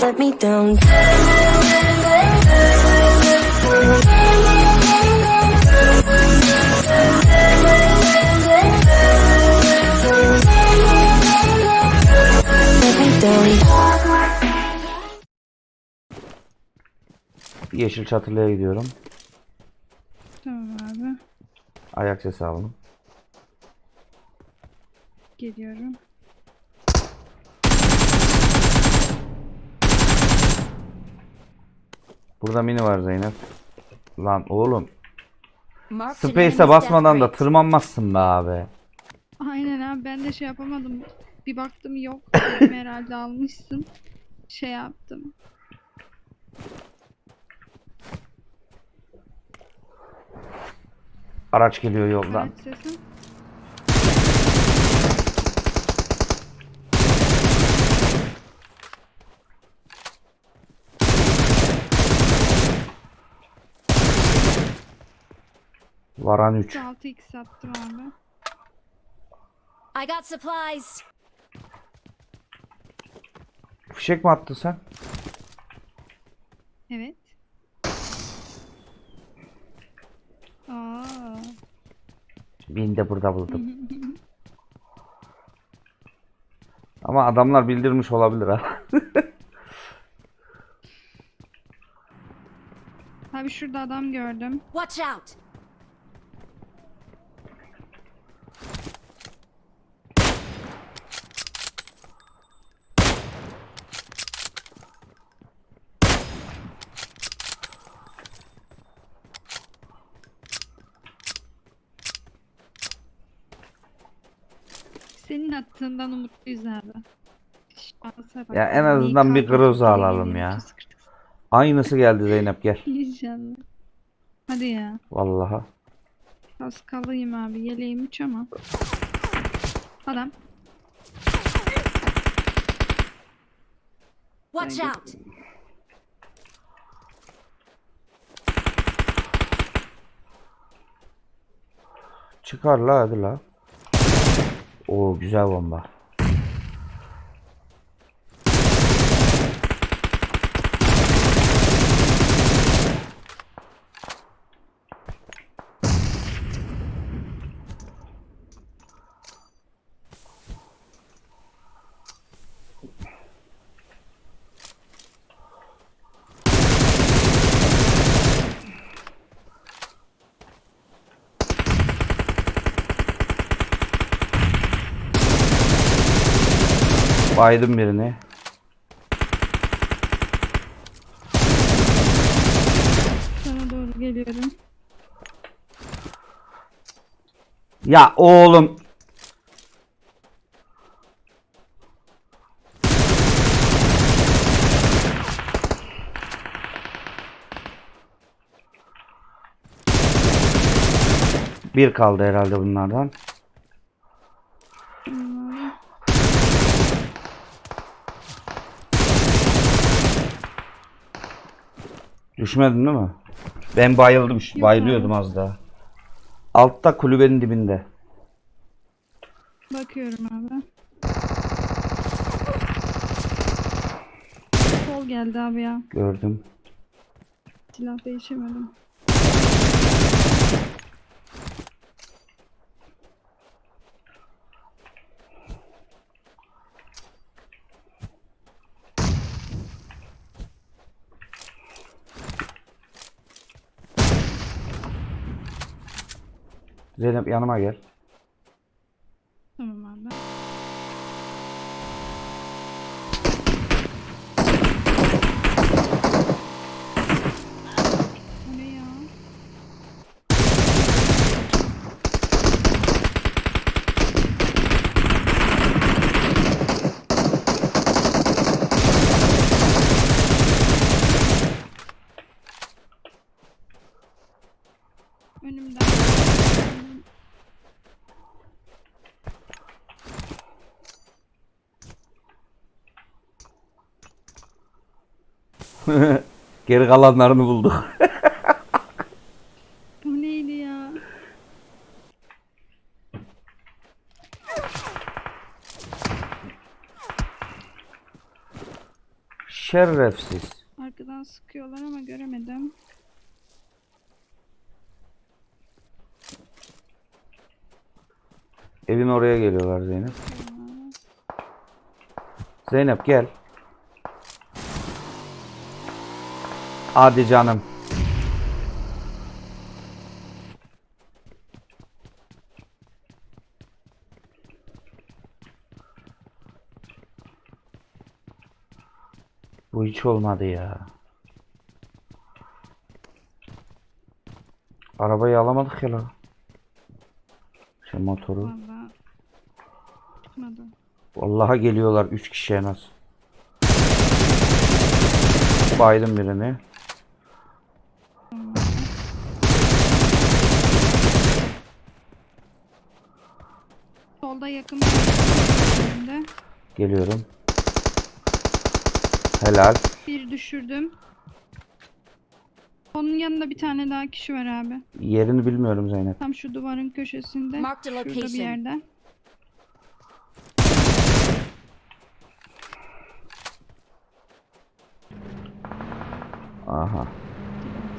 let me down. Let me down. Yeşil çatılıya gidiyorum. Tamam abi. Ayak sesi aldım. Geliyorum. Burada mini var Zeynep. Lan oğlum. Space'e basmadan da tırmanmazsın be abi. Aynen abi ben de şey yapamadım. Bir baktım yok. Dedim herhalde almışsın. Şey yaptım. Araç geliyor yoldan. Araç sesim. Varan 3. 6x attım abi. I got supplies. Fişek mi attın sen? Evet. Aa, Bin de burada buldum. Ama adamlar bildirmiş olabilir ha. abi şurada adam gördüm. Watch out. Attığından umutluyuz abi. Şansa bak. Ya en azından bir groza alalım ya. Aynısı geldi Zeynep gel. İnşallah. Hadi ya. Vallahi. Kaskalıyım abi. Yeleğim üç ama. Adam. Watch out. Çıkar la hadi la. Oo güzel bomba. Baydım birini. Sana doğru geliyorum. Ya oğlum. Bir kaldı herhalde bunlardan. Düşmedin değil mi? Ben bayıldım. Bayılıyordum az daha. Altta kulübenin dibinde. Bakıyorum abi. Sol geldi abi ya. Gördüm. Silah değişemedim. Zeynep yanıma gel. Tamam abi. Bu ne ya? Önümden. Geri kalanlarını bulduk. Bu neydi ya? Şerefsiz. Arkadan sıkıyorlar ama göremedim. Evin oraya geliyorlar Zeynep. Zeynep gel. Hadi canım. Bu hiç olmadı ya. Arabayı alamadık ya la. Şey motoru. Valla çıkmadı. Vallahi geliyorlar 3 kişi en az. Baydım birini. Solda yakın bir. Geliyorum. Helal. Bir düşürdüm. Onun yanında bir tane daha kişi var abi. Yerini bilmiyorum Zeynep. Tam şu duvarın köşesinde. Marked a Şurada bir location. yerde. Aha.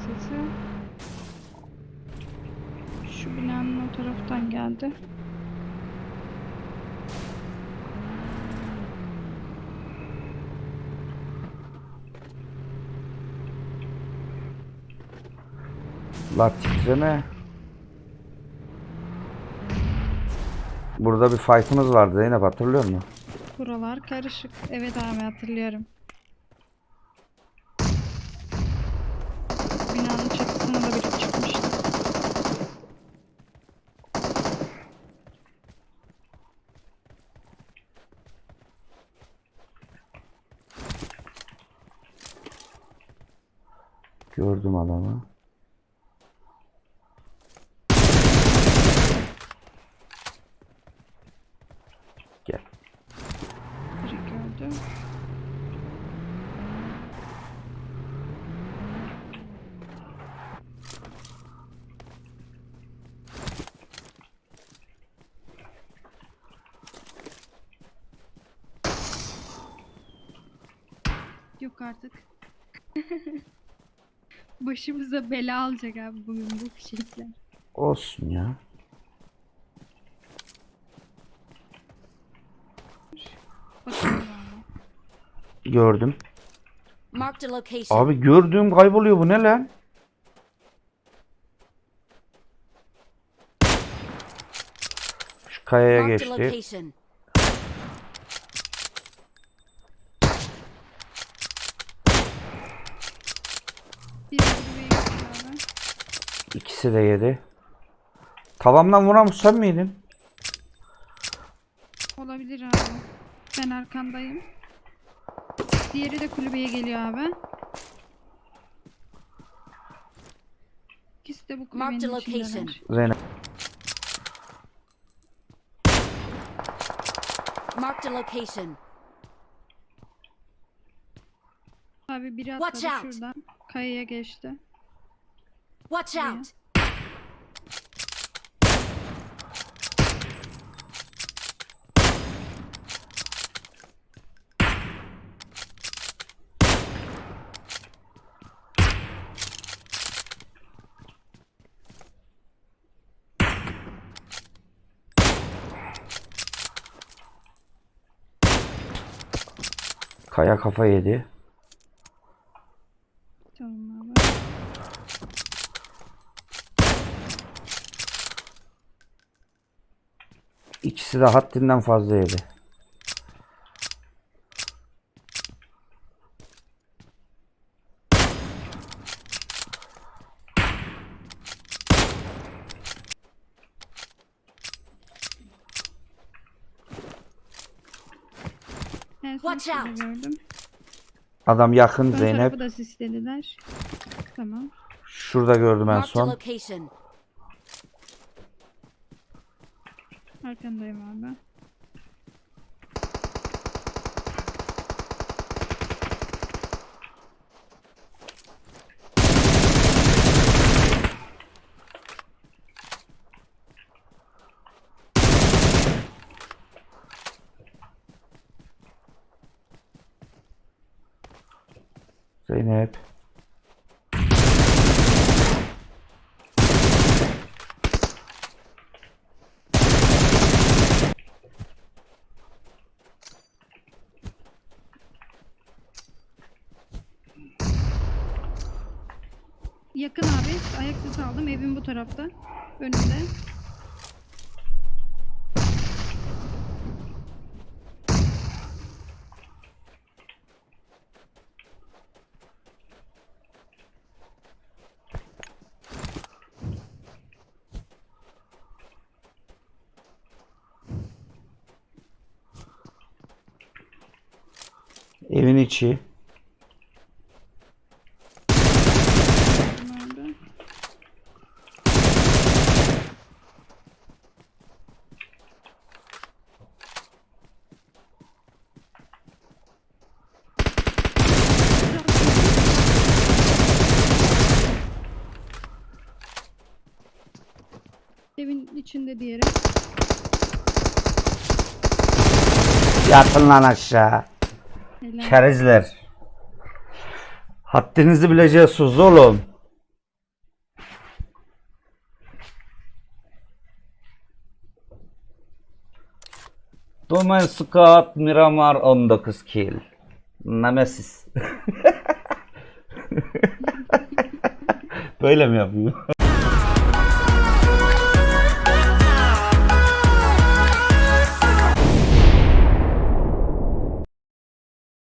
Sesi. Şu binanın o taraftan geldi. La titreme. Burada bir fight'ımız vardı Zeynep hatırlıyor musun? Buralar karışık. Evet abi hatırlıyorum. Binanın çatısına da biri çıkmıştı. Gördüm adamı. Gel. Biri gördü. Yok artık. Başımıza bela alacak abi bugün bu fişekler. Olsun ya. Bakalım. Gördüm. Marked a location. Abi gördüğüm kayboluyor bu ne lan? Şu kayaya Marked a geçti. location. Bir abi. İkisi de yedi. Tavamdan vuran sen miydin? Olabilir abi. Ben arkandayım. Diğeri de kulübeye geliyor abi. İkisi de bu Marked kulübenin a location. içindeler. Zeynep. Marked a location. Abi biri Watch atladı out. şuradan. Kayaya geçti. Watch out. Kaya kafa yedi. Tamam abi. İkisi de haddinden fazla yedi. Watch out. gördüm. Adam yakın Ön Zeynep. tarafı da sislediler. Tamam. Şurada gördüm en Marked a son. location. Arkandayım abi. Zeynep. Yakın abi. Ayak sesi aldım. Evin bu tarafta. Önünde. Evin içi. Nerede? Evin içinde diğeri. Yatın lan aşağı. Helal. Kerizler. Haddinizi bileceksiniz oğlum. Domain Scott Miramar 19 kill. Nemesis. Böyle mi yapıyor?